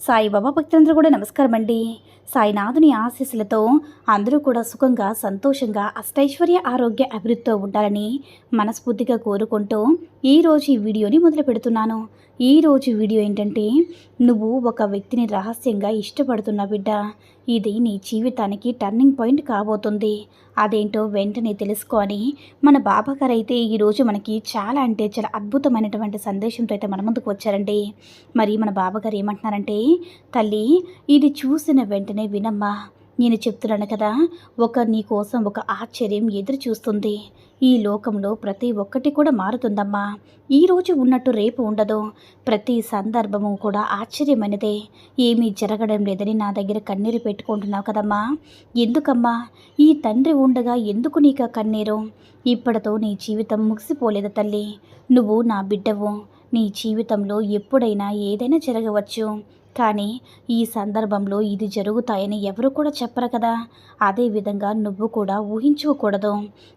సాయిబాబా భక్తులందరూ కూడా నమస్కారం అండి సాయినాథుని ఆశీస్సులతో అందరూ కూడా సుఖంగా సంతోషంగా అష్టైశ్వర్య ఆరోగ్య అభివృద్ధితో ఉండాలని మనస్ఫూర్తిగా కోరుకుంటూ ఈరోజు ఈ వీడియోని మొదలు పెడుతున్నాను. ఈరోజు వీడియో ఏంటంటే నువ్వు ఒక వ్యక్తిని రహస్యంగా ఇష్టపడుతున్న బిడ్డ. ఇది నీ జీవితానికి టర్నింగ్ పాయింట్ కాబోతుంది. అదేంటో వెంటనే తెలుసుకొని మన బాబాగారు అయితే ఈరోజు మనకి చాలా అంటే చాలా అద్భుతమైనటువంటి సందేశంతో అయితే మన ముందుకు వచ్చారండి. మరి మన బాబాగారు ఏమంటున్నారంటే తల్లి ఇది చూసిన వెంటనే వినమ్మా నేను చెప్తున్నాను కదా ఒక నీ కోసం ఒక ఆశ్చర్యం ఎదురు చూస్తుంది. ఈ లోకంలో ప్రతి ఒక్కటి కూడా మారుతుందమ్మా. ఈరోజు ఉన్నట్టు రేపు ఉండదు. ప్రతి సందర్భము కూడా ఆశ్చర్యమైనదే. ఏమీ జరగడం లేదని నా దగ్గర కన్నీరు పెట్టుకుంటున్నావు కదమ్మా. ఎందుకమ్మా? ఈ తండ్రి ఉండగా ఎందుకు నీకు కన్నీరు? ఇప్పటితో నీ జీవితం ముగిసిపోలేదు తల్లి. నువ్వు నా బిడ్డవు. నీ జీవితంలో ఎప్పుడైనా ఏదైనా జరగవచ్చు. కానీ ఈ సందర్భంలో ఇది జరుగుతాయని ఎవరు కూడా చెప్పరు కదా. అదేవిధంగా నువ్వు కూడా ఊహించుకోకూడదు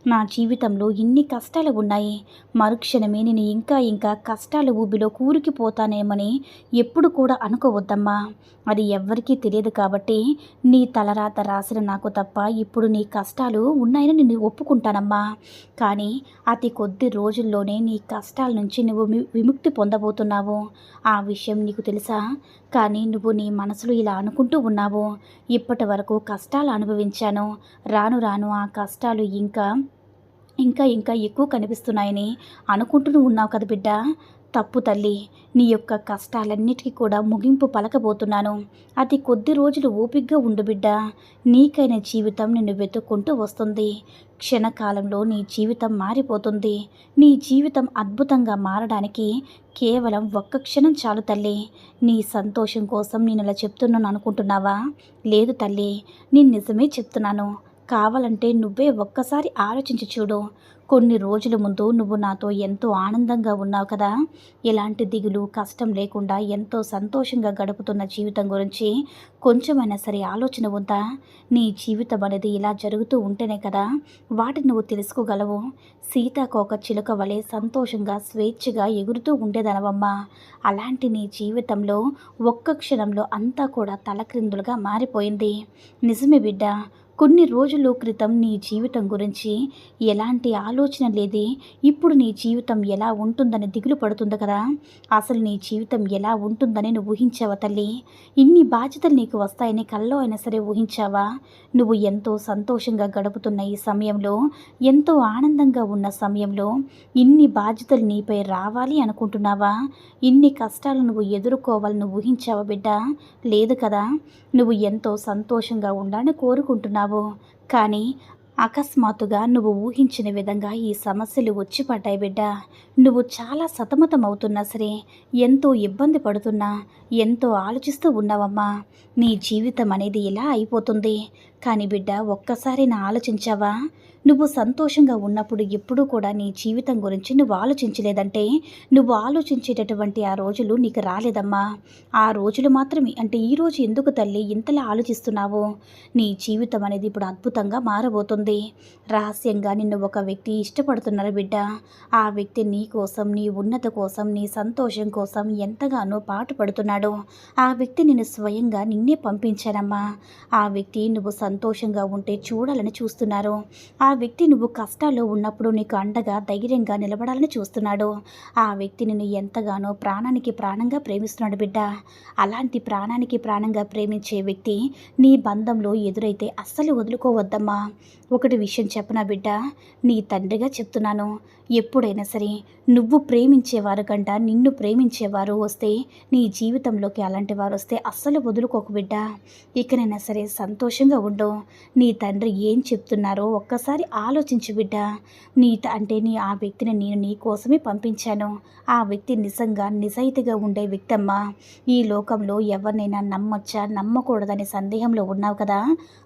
నా జీవితంలో ఇన్ని కష్టాలు ఉన్నాయి. మరుక్షణమే నేను ఇంకా ఇంకా కష్టాల ఊబిలో కూరుకుపోతానేమని ఎప్పుడు కూడా అనుకోవద్దమ్మా. అది ఎవ్వరికీ తెలియదు కాబట్టి నీ తలరాత రాసిన నాకు తప్ప ఇప్పుడు నీ కష్టాలు ఉన్నాయని నేను ఒప్పుకుంటానమ్మా. కానీ అతి కొద్ది రోజుల్లోనే నీ కష్టాల నుంచి నువ్వు విముక్తి పొందబోతున్నావు. ఆ విషయం నీకు తెలుసా? కానీ నువ్వు నీ మనసులో ఇలా అనుకుంటూ ఉన్నావు? ఇప్పటి వరకు కష్టాలు అనుభవించాను. రాను రాను ఆ కష్టాలు ఇంకా ఇంకా ఇంకా ఎక్కువ కనిపిస్తున్నాయని అనుకుంటూ ఉన్నావు కదా బిడ్డ. తప్పు తల్లి. నీ యొక్క కష్టాలన్నిటికీ కూడా ముగింపు పలకబోతున్నాను. అతి కొద్ది రోజులు ఓపిగ్గా ఉండు బిడ్డ. నీకైన జీవితం నిన్ను వెతుక్కుంటూ వస్తుంది. క్షణకాలంలో నీ జీవితం మారిపోతుంది. నీ జీవితం అద్భుతంగా మారడానికి కేవలం ఒక్క క్షణం చాలు తల్లి. నీ సంతోషం కోసం నేను ఇలా చెప్తున్నాను అనుకుంటున్నావా? లేదు తల్లి. నేను నిజమే చెప్తున్నాను. కావాలంటే నువ్వే ఒక్కసారి ఆలోచించి చూడు. కొన్ని రోజుల ముందు నువ్వు నాతో ఎంతో ఆనందంగా ఉన్నావు కదా. ఎలాంటి దిగులు కష్టం లేకుండా ఎంతో సంతోషంగా గడుపుతున్న జీవితం గురించి కొంచెమైనా సరే ఆలోచన ఉందా? నీ జీవితం అనేది ఇలా జరుగుతూ ఉంటేనే కదా వాటిని నువ్వు తెలుసుకోగలవు. సీతాకోక చిలుక వలె సంతోషంగా స్వేచ్ఛగా ఎగురుతూ ఉండేదనవమ్మా. అలాంటి నీ జీవితంలో ఒక్క క్షణంలో అంతా కూడా తలక్రిందులుగా మారిపోయింది. నిజమే బిడ్డ కొన్ని రోజుల క్రితం నీ జీవితం గురించి ఎలాంటి ఆలోచన లేదే? ఇప్పుడు నీ జీవితం ఎలా ఉంటుందని దిగులు పడుతుంది కదా? అసలు నీ జీవితం ఎలా ఉంటుందని నువ్వు ఊహించావా తల్లి? ఇన్ని బాధ్యతలు నీకు వస్తాయని కల్లో అయినా సరే ఊహించావా? నువ్వు ఎంతో సంతోషంగా గడుపుతున్న ఈ సమయంలో ఎంతో ఆనందంగా ఉన్న సమయంలో ఇన్ని బాధ్యతలు నీపై రావాలి అనుకుంటున్నావా? ఇన్ని కష్టాలు నువ్వు ఎదుర్కోవాలని నువ్వు ఊహించావా బిడ్డ? లేదు కదా? నువ్వు ఎంతో సంతోషంగా ఉండాలని కోరుకుంటున్నావు. కానీ అకస్మాత్తుగా నువ్వు ఊహించిన విధంగా ఈ సమస్యలు వచ్చి పడ్డాయి బిడ్డ. నువ్వు చాలా సతమతం అవుతున్నా సరే ఎంతో ఇబ్బంది పడుతున్నా ఎంతో ఆలోచిస్తూ ఉన్నావమ్మా. నీ జీవితం అనేది ఇలా అయిపోతుంది. కానీ బిడ్డ ఒక్కసారి నా ఆలోచించావా? నువ్వు సంతోషంగా ఉన్నప్పుడు ఎప్పుడూ కూడా నీ జీవితం గురించి నువ్వు ఆలోచించలేదంటే నువ్వు ఆలోచించేటటువంటి ఆ రోజులు నీకు రాలేదమ్మా. ఆ రోజులు మాత్రమే. అంటే ఈ రోజు ఎందుకు తల్లి ఇంతలా ఆలోచిస్తున్నావు? నీ జీవితం అనేది ఇప్పుడు అద్భుతంగా మారబోతుంది. రహస్యంగా నిన్ను ఒక వ్యక్తి ఇష్టపడుతున్నారు బిడ్డ. ఆ వ్యక్తి నీ కోసం నీ ఉన్నత కోసం నీ సంతోషం కోసం ఎంతగానో పాటుపడుతున్నాడు. ఆ వ్యక్తి నిన్ను స్వయంగా నిన్నే పంపించానమ్మా ఆ వ్యక్తి నువ్వు సంతోషంగా ఉంటే చూడాలని చూస్తున్నారు. ఆ వ్యక్తి నువ్వు కష్టాల్లో ఉన్నప్పుడు నీకు అండగా ధైర్యంగా నిలబడాలని చూస్తున్నాడు. ఆ వ్యక్తి నిన్ను ఎంతగానో ప్రాణానికి ప్రాణంగా ప్రేమిస్తున్నాడు బిడ్డ. అలాంటి ప్రాణానికి ప్రాణంగా ప్రేమించే వ్యక్తి నీ బంధంలో ఎదురైతే అస్సలు వదులుకోవద్దమ్మా. ఒకటి విషయం చెప్పనా బిడ్డ? నీ తండ్రిగా చెప్తున్నాను. ఎప్పుడైనా సరే నువ్వు ప్రేమించేవారు కంట నిన్ను ప్రేమించేవారు వస్తే నీ జీవితంలోకి అలాంటి వారు వస్తే అస్సలు వదులుకోకు బిడ్డ. ఇకనైనా సరే సంతోషంగా ఉండు. మాటలు నీ తండ్రి ఏం చెప్తున్నారో ఒక్కసారి ఆలోచించు బిడ్డ. నీ త- అంటే నీ ఆ వ్యక్తిని నేను నీ కోసమే పంపించాను. ఆ వ్యక్తి నిజంగా నిజాయితీగా ఉండే వ్యక్తి అమ్మా ఈ లోకంలో ఎవరినైనా నమ్మొచ్చా? నమ్మకూడదనే సందేహంలో ఉన్నావు కదా?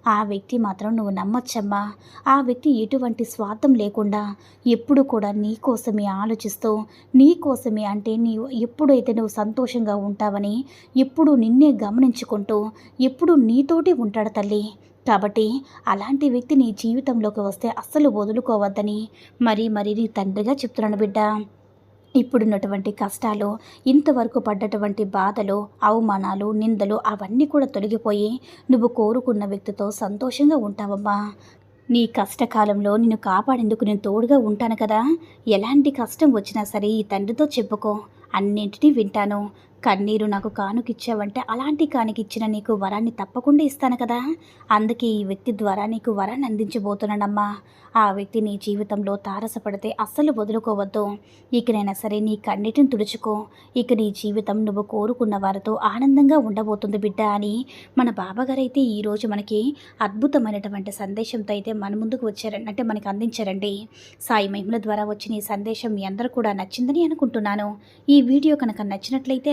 ఆ వ్యక్తి మాత్రం నువ్వు నమ్మొచ్చమ్మా. ఆ వ్యక్తి ఎటువంటి స్వార్థం లేకుండా ఎప్పుడు కూడా నీ కోసమే ఆలోచిస్తూ నీ కోసమే అంటే నీవు ఎప్పుడైతే నువ్వు సంతోషంగా ఉంటావని ఎప్పుడు నిన్నే గమనించుకుంటూ ఎప్పుడు నీతోటి ఉంటాడు తల్లి. కాబట్టి అలాంటి వ్యక్తి నీ జీవితంలోకి వస్తే అస్సలు వదులుకోవద్దని మరీ మరీ నీ తండ్రిగా చెప్తున్నాను బిడ్డ. ఇప్పుడున్నటువంటి కష్టాలు ఇంతవరకు పడ్డటువంటి బాధలు అవమానాలు నిందలు అవన్నీ కూడా తొలగిపోయి నువ్వు కోరుకున్న వ్యక్తితో సంతోషంగా ఉంటావమ్మా. నీ కష్టకాలంలో నిన్ను కాపాడేందుకు నేను తోడుగా ఉంటాను కదా. ఎలాంటి కష్టం వచ్చినా సరే ఈ తండ్రితో చెప్పుకో. అన్నింటినీ వింటాను. కన్నీరు నాకు కానుకిచ్చావంటే అలాంటి కానుకిచ్చిన నీకు వరాన్ని తప్పకుండా ఇస్తాను కదా. అందుకే ఈ వ్యక్తి ద్వారా నీకు వరాన్ని అందించబోతున్నానమ్మా. ఆ వ్యక్తి నీ జీవితంలో తారసపడితే అస్సలు వదులుకోవద్దు. ఇకనైనా సరే నీ కన్నిటిని తుడుచుకో. ఇక నీ జీవితం నువ్వు కోరుకున్న వారితో ఆనందంగా ఉండబోతుంది బిడ్డ అని మన బాబాగారు అయితే ఈరోజు మనకి అద్భుతమైనటువంటి సందేశంతో అయితే మన ముందుకు వచ్చారండి. అంటే మనకి అందించారండి. సాయి మహిమల ద్వారా వచ్చిన ఈ సందేశం మీ అందరూ కూడా నచ్చిందని అనుకుంటున్నాను. ఈ వీడియో కనుక నచ్చినట్లయితే